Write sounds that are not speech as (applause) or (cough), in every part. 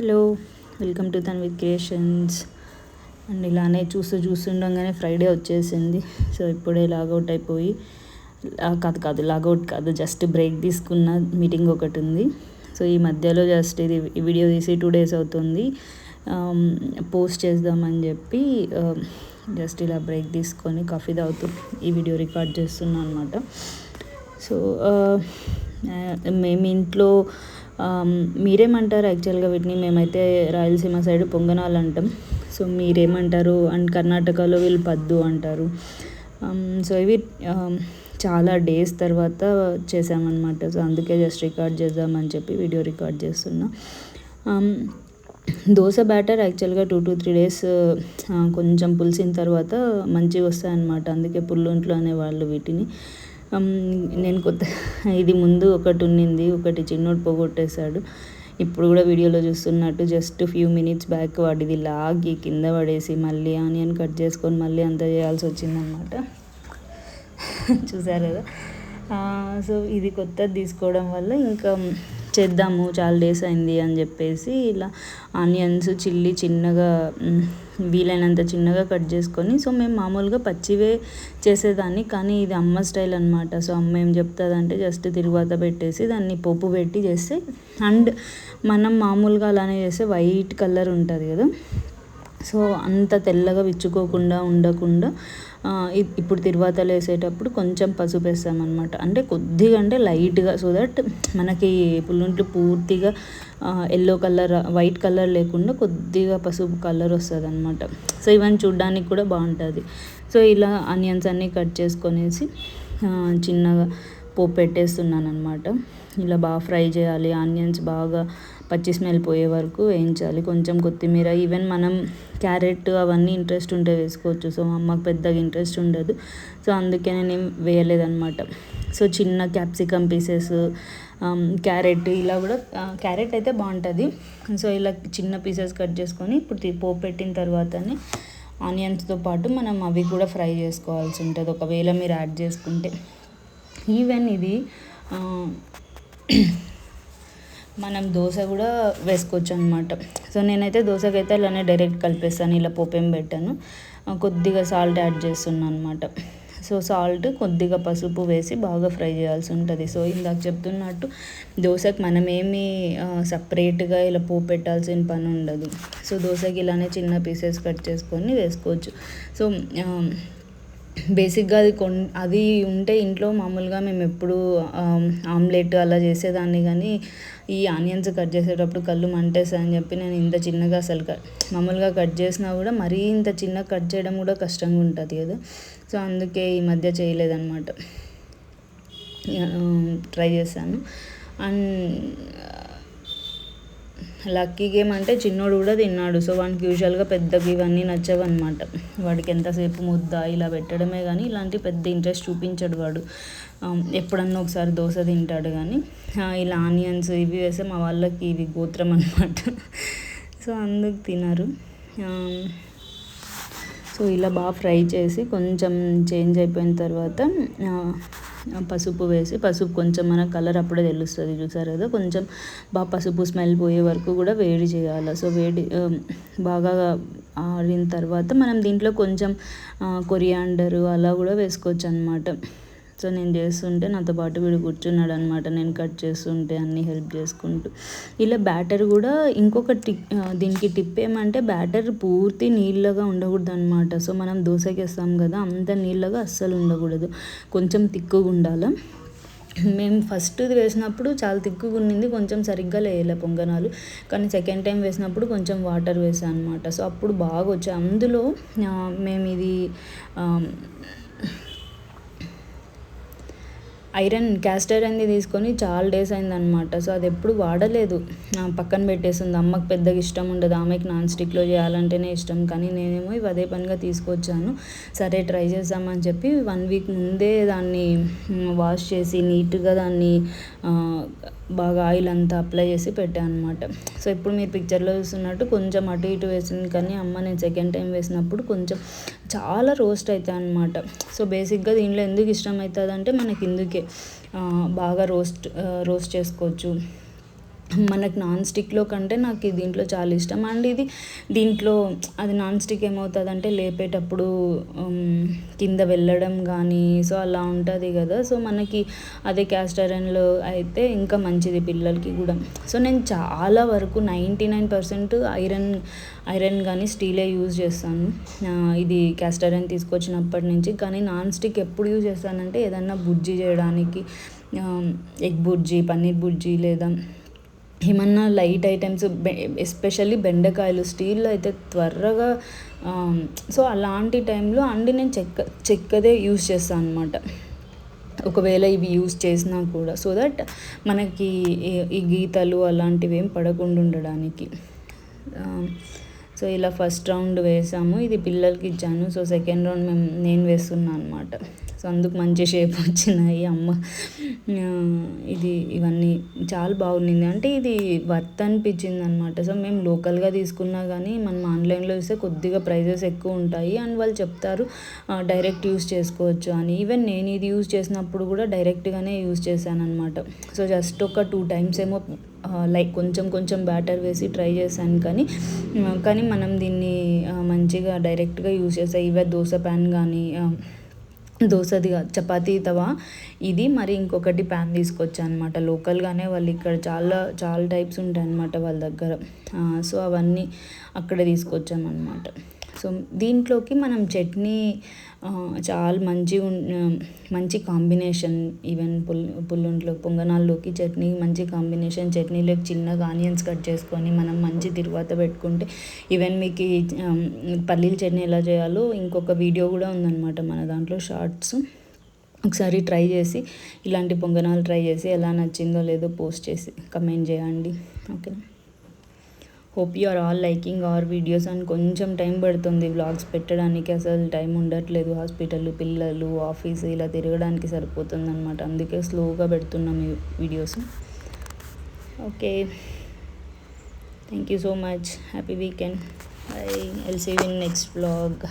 Hello welcome to Tanvith creations. And ఇలానే చూస్తూ చూస్తుండగానే ఫ్రైడే వచ్చేసింది. సో ఇప్పుడే లాగౌట్ అయిపోయి కాదు కాదు లాగౌట్ కాదు జస్ట్ బ్రేక్ తీసుకున్న మీటింగ్ ఒకటి ఉంది. సో ఈ మధ్యలో జస్ట్ ఇది ఈ వీడియో తీసి టూ డేస్ అవుతుంది. పోస్ట్ చేద్దామని చెప్పి జస్ట్ ఇలా బ్రేక్ తీసుకొని కాఫీ తాగుతూ ఈ వీడియో రికార్డ్ చేస్తున్నాను అనమాట సో మేము ఇంట్లో మీరేమంటారు యాక్చువల్గా వీటిని? మేమైతే రాయలసీమ సైడ్ పొంగనాలు అంటాం. సో మీరేమంటారు? అండ్ కర్ణాటకలో వీళ్ళు పద్దు అంటారు. సో ఇవి చాలా డేస్ తర్వాత చేసామన్నమాట సో అందుకే జస్ట్ రికార్డ్ చేద్దామని చెప్పి వీడియో రికార్డ్ చేస్తున్నా. దోశ బ్యాటర్ యాక్చువల్గా టూ టు త్రీ డేస్ కొంచెం పులిసిన తర్వాత మంచిగా వస్తాయన్నమాట. అందుకే పుల్లుంట్లు అనేవాళ్ళు వీటిని. నేను కొత్త ఇది ముందు ఒకటి ఉన్నింది ఒకటి చిన్నోడు పోగొట్టేశాడు. ఇప్పుడు కూడా వీడియోలో చూస్తున్నట్టు జస్ట్ ఫ్యూ మినిట్స్ బ్యాక్ వాడిది లాగి కింద పడేసి మళ్ళీ ఆనియన్ కట్ చేసుకొని మళ్ళీ అంతా చేయాల్సి వచ్చిందనమాట (laughs) చూసారు కదా? సో ఇది కొత్తది తీసుకోవడం వల్ల ఇంకా చేద్దాము చాలా డేస్ అయింది అని చెప్పేసి ఇలా ఆనియన్స్ చిల్లీ చిన్నగా వీలైనంత చిన్నగా కట్ చేసుకొని సో మేము మామూలుగా పచ్చివే చేసేదాన్ని కానీ ఇది అమ్మ స్టైల్ అనమాట సో అమ్మ ఏం చెప్తుందంటే జస్ట్ తిరువాత పెట్టేసి దాన్ని పోపు పెట్టి చేస్తే అండ్ మనం మామూలుగా అలానే చేస్తే వైట్ కలర్ ఉంటుంది కదా. సో అంత తెల్లగా విచ్చుకోకుండా ఉండకుండా ఇ- ఇప్పుడు తిరువాతలు వేసేటప్పుడు కొంచెం పసుపు వేస్తామన్నమాట. అంటే కొద్దిగా అంటే లైట్గా సో దట్ మనకి పుల్లుంట్లు పూర్తిగా ఎల్లో కలర్ వైట్ కలర్ లేకుండా కొద్దిగా పసుపు కలర్ వస్తుంది అనమాట సో ఇవన్నీ చూడ్డానికి కూడా బాగుంటుంది. సో ఇలా ఆనియన్స్ అన్నీ కట్ చేసుకొనేసి చిన్నగా పోపు పెట్టేస్తున్నాను అనమాట ఇలా బాగా ఫ్రై చేయాలి ఆనియన్స్ బాగా పచ్చి స్మెల్ పోయే వరకు వేయించాలి. కొంచెం కొత్తిమీర ఈవెన్ మనం క్యారెట్ అవన్నీ ఇంట్రెస్ట్ ఉంటే వేసుకోవచ్చు. సో మా అమ్మకి పెద్దగా ఇంట్రెస్ట్ ఉండదు. సో అందుకే నేను ఏం వేయలేదన్నమాట. సో చిన్న క్యాప్సికమ్ పీసెస్ క్యారెట్ ఇలా కూడా క్యారెట్ అయితే బాగుంటుంది. సో ఇలా చిన్న పీసెస్ కట్ చేసుకొని ఇప్పుడు పోపు పెట్టిన తర్వాతనే ఆనియన్స్తో పాటు మనం అవి కూడా ఫ్రై చేసుకోవాల్సి ఉంటుంది. ఒకవేళ మీరు యాడ్ చేసుకుంటే. ఈవెన్ ఇది మనం దోశ కూడా వేసుకోవచ్చు అనమాట సో నేనైతే దోశకైతే అలానే డైరెక్ట్ కలిపేస్తాను. ఇలా పోపేం పెట్టాను. కొద్దిగా సాల్ట్ యాడ్ చేస్తున్నాను అనమాట సో సాల్ట్ కొద్దిగా పసుపు వేసి బాగా ఫ్రై చేయాల్సి ఉంటుంది. సో ఇందాక చెప్తున్నట్టు దోశకి మనం ఏమి సపరేట్గా ఇలా పోపు పెట్టాల్సిన పని ఉండదు. సో దోశకి ఇలానే చిన్న పీసెస్ కట్ చేసుకొని వేసుకోవచ్చు. సో బేసిక్గా అది కొన్ అది ఉంటే ఇంట్లో మామూలుగా మేము ఎప్పుడు ఆమ్లెట్ అలా చేసేదాన్ని కానీ ఈ ఆనియన్స్ కట్ చేసేటప్పుడు కళ్ళు మంటేస్తాయి అని చెప్పి నేను ఇంత చిన్నగా అసలు కట్ మామూలుగా కట్ చేసినా కూడా మరీ ఇంత చిన్న కట్ చేయడం కూడా కష్టంగా ఉంటుంది కదా. సో అందుకే ఈ మధ్య చేయలేదన్నమాట. ట్రై చేశాను. అండ్ లక్కీ గేమ్ అంటే చిన్నోడు కూడా తిన్నాడు. సో వానికి యూజువల్గా పెద్దగా ఇవన్నీ నచ్చవు అనమాట వాడికి ఎంతసేపు ముద్ద ఇలా పెట్టడమే కానీ ఇలాంటి పెద్ద ఇంట్రెస్ట్ చూపించాడు వాడు. ఎప్పుడన్నా ఒకసారి దోశ తింటాడు కానీ ఇలా ఆనియన్స్ ఇవి వేస్తే మా వాళ్ళకి ఇవి గోత్రం అనమాట సో అందుకు తినరు. సో ఇలా బాగా ఫ్రై చేసి కొంచెం చేంజ్ అయిపోయిన తర్వాత పసుపు వేసి పసుపు కొంచెం మన కలర్ అప్పుడే తెలుస్తుంది చూసారు? కదా కొంచెం బాగా పసుపు స్మెల్ పోయే వరకు కూడా వేడి చేయాలి. సో వేడి బాగా ఆరిన తర్వాత మనం దీంట్లో కొంచెం కొరియాండర్ అలా కూడా వేసుకోవచ్చు అనమాట సో నేను చేస్తుంటే నాతో పాటు వీడు కూర్చున్నాడు అనమాట నేను కట్ చేస్తుంటే అన్నీ హెల్ప్ చేసుకుంటూ. ఇలా బ్యాటర్ కూడా ఇంకొక టిప్ దీనికి టిప్ ఏమంటే బ్యాటర్ పూర్తి నీళ్ళగా ఉండకూడదు అనమాట సో మనం దోశకి వేస్తాం కదా అంత నీళ్ళగా అస్సలు ఉండకూడదు. కొంచెం తిక్కుగా ఉండాలి? మేము ఫస్ట్ వేసినప్పుడు చాలా తిక్కుగా ఉన్నింది కొంచెం సరిగ్గా లేయలే పొంగనాలు. కానీ సెకండ్ టైం వేసినప్పుడు కొంచెం వాటర్ వేసాను అనమాట సో అప్పుడు బాగా వచ్చాయి. అందులో మేము ఇది ఐరన్ క్యాస్ట్ ఐరన్ది తీసుకొని చాలా డేస్ అయిందనమాట సో అది ఎప్పుడు వాడలేదు. పక్కన పెట్టేసింది. అమ్మకి పెద్దగా ఇష్టం ఉండదు. ఆమెకి నాన్ స్టిక్లో చేయాలంటేనే ఇష్టం. కానీ నేనేమో ఇవి అదే పనిగా తీసుకొచ్చాను. సరే ట్రై చేద్దామని చెప్పి వన్ వీక్ ముందే దాన్ని వాష్ చేసి నీట్గా దాన్ని బాగా ఆయిల్ అంతా అప్లై చేసి పెట్టాను అనమాట సో ఇప్పుడు మీరు పిక్చర్లో చూస్తున్నట్టు కొంచెం అటు ఇటు వేసింది. కానీ అమ్మ నేను సెకండ్ టైం వేసినప్పుడు కొంచెం చాలా రోస్ట్ అవుతాయి అనమాట సో బేసిక్గా దీనిలో ఎందుకు ఇష్టం అవుతుంది అంటే మనకి ఇందుకే. బాగా రోస్ట్ రోస్ట్ చేసుకోవచ్చు. మనకు నాన్ స్టిక్లో కంటే నాకు దీంట్లో చాలా ఇష్టం. అండ్ ఇది దీంట్లో అది నాన్ స్టిక్ ఏమవుతుందంటే లేపేటప్పుడు కింద వెళ్ళడం కానీ సో అలా ఉంటుంది కదా. సో మనకి అదే క్యాస్ట్ ఐరన్లో అయితే ఇంకా మంచిది పిల్లలకి కూడా. సో నేను చాలా వరకు ninety nine percent iron iron కానీ స్టీలే యూజ్ చేస్తాను. ఇది క్యాస్ట్ ఐరన్ తీసుకొచ్చినప్పటి నుంచి. కానీ నాన్ స్టిక్ ఎప్పుడు యూజ్ చేస్తానంటే ఏదన్నా బుజ్జి చేయడానికి ఎగ్ బుజ్జి పన్నీర్ బుజ్జి లేదా ఏమన్నా లైట్ ఐటమ్స్ ఎస్పెషల్లీ బెండకాయలు స్టీల్లో అయితే త్వరగా సో అలాంటి టైంలో అండి నేను చెక్క చెక్కదే యూస్ చేస్తాను అనమాట ఒకవేళ ఇవి యూస్ చేసినా కూడా సో దట్ మనకి ఈ గీతలు అలాంటివి ఏం పడకుండా ఉండడానికి. సో ఇలా ఫస్ట్ రౌండ్ వేసాము. ఇది పిల్లలకి ఇచ్చాను. సో సెకండ్ రౌండ్ మేము నేను వేస్తున్నాను అనమాట సో అందుకు మంచి షేప్ వచ్చినాయి. అమ్మ ఇది ఇవన్నీ చాలా బాగుండింది. అంటే ఇది వర్త్ అనిపించింది అనమాట సో మేము లోకల్గా తీసుకున్నా కానీ మనం ఆన్లైన్లో ఇస్తే కొద్దిగా ప్రైజెస్ ఎక్కువ ఉంటాయి. అండ్ వాళ్ళు చెప్తారు డైరెక్ట్ యూస్ చేసుకోవచ్చు అని. ఈవెన్ నేను ఇది యూస్ చేసినప్పుడు కూడా డైరెక్ట్గానే యూస్ చేశాను అనమాట సో జస్ట్ ఒక టూ టైమ్స్ ఏమో లైక్ కొంచెం కొంచెం బ్యాటర్ వేసి ట్రై చేశాను కానీ కానీ మనం దీన్ని మంచిగా డైరెక్ట్గా యూజ్ చేస్తాం ఇవే దోశ ప్యాన్ కానీ దోశది చపాతీ తవా ఇది మరి ఇంకొకటి ప్యాన్ తీసుకొచ్చా అనమాట లోకల్గానే వాళ్ళు ఇక్కడ చాలా చాలా టైప్స్ ఉంటాయి అనమాట వాళ్ళ దగ్గర. సో అవన్నీ అక్కడ తీసుకొచ్చామన్నమాట. సో దీంట్లోకి మనం చట్నీ చాలా మంచి మంచి కాంబినేషన్ ఈవెన్ పుల్ పుల్లుంట్లో పొంగనాల్లోకి చట్నీ మంచి కాంబినేషన్ చట్నీలోకి చిన్నగా ఆనియన్స్ కట్ చేసుకొని మనం మంచి తిరువాత పెట్టుకుంటే ఈవెన్ మీకు పల్లీల చట్నీ ఎలా చేయాలో ఇంకొక వీడియో కూడా ఉందన్నమాట మన దాంట్లో షార్ట్స్. ఒకసారి ట్రై చేసి ఇలాంటి పొంగనాలు ట్రై చేసి ఎలా నచ్చిందో లేదో పోస్ట్ చేసి కమెంట్ చేయండి. ఓకేనా? Hope you are all liking our videos and కొంచెం టైం పడుతుంది వ్లాగ్స్ పెట్టడానికి. అసలు టైం ఉండట్లేదు. హాస్పిటల్ పిల్లలు ఆఫీస్ ఇలా తిరగడానికి సరిపోతుంది అనమాట అందుకే స్లోగా పెడుతున్నాం ఈ videos okay thank you so much happy weekend I'll see in next vlog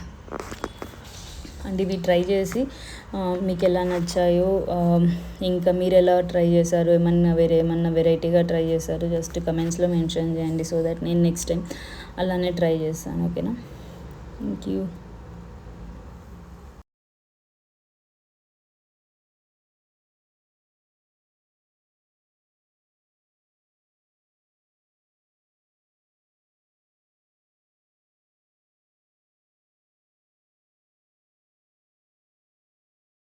and ఇవి ట్రై చేసి మీకు ఎలా నచ్చాయో ఇంకా మీరు ఎలా ట్రై చేశారు ఏమన్నా వేరే ఏమన్నా వెరైటీగా ట్రై చేశారు జస్ట్ కమెంట్స్లో మెన్షన్ చేయండి సో దట్ నేను నెక్స్ట్ టైం అలానే ట్రై చేస్తాను ఓకేనా థ్యాంక్ యూ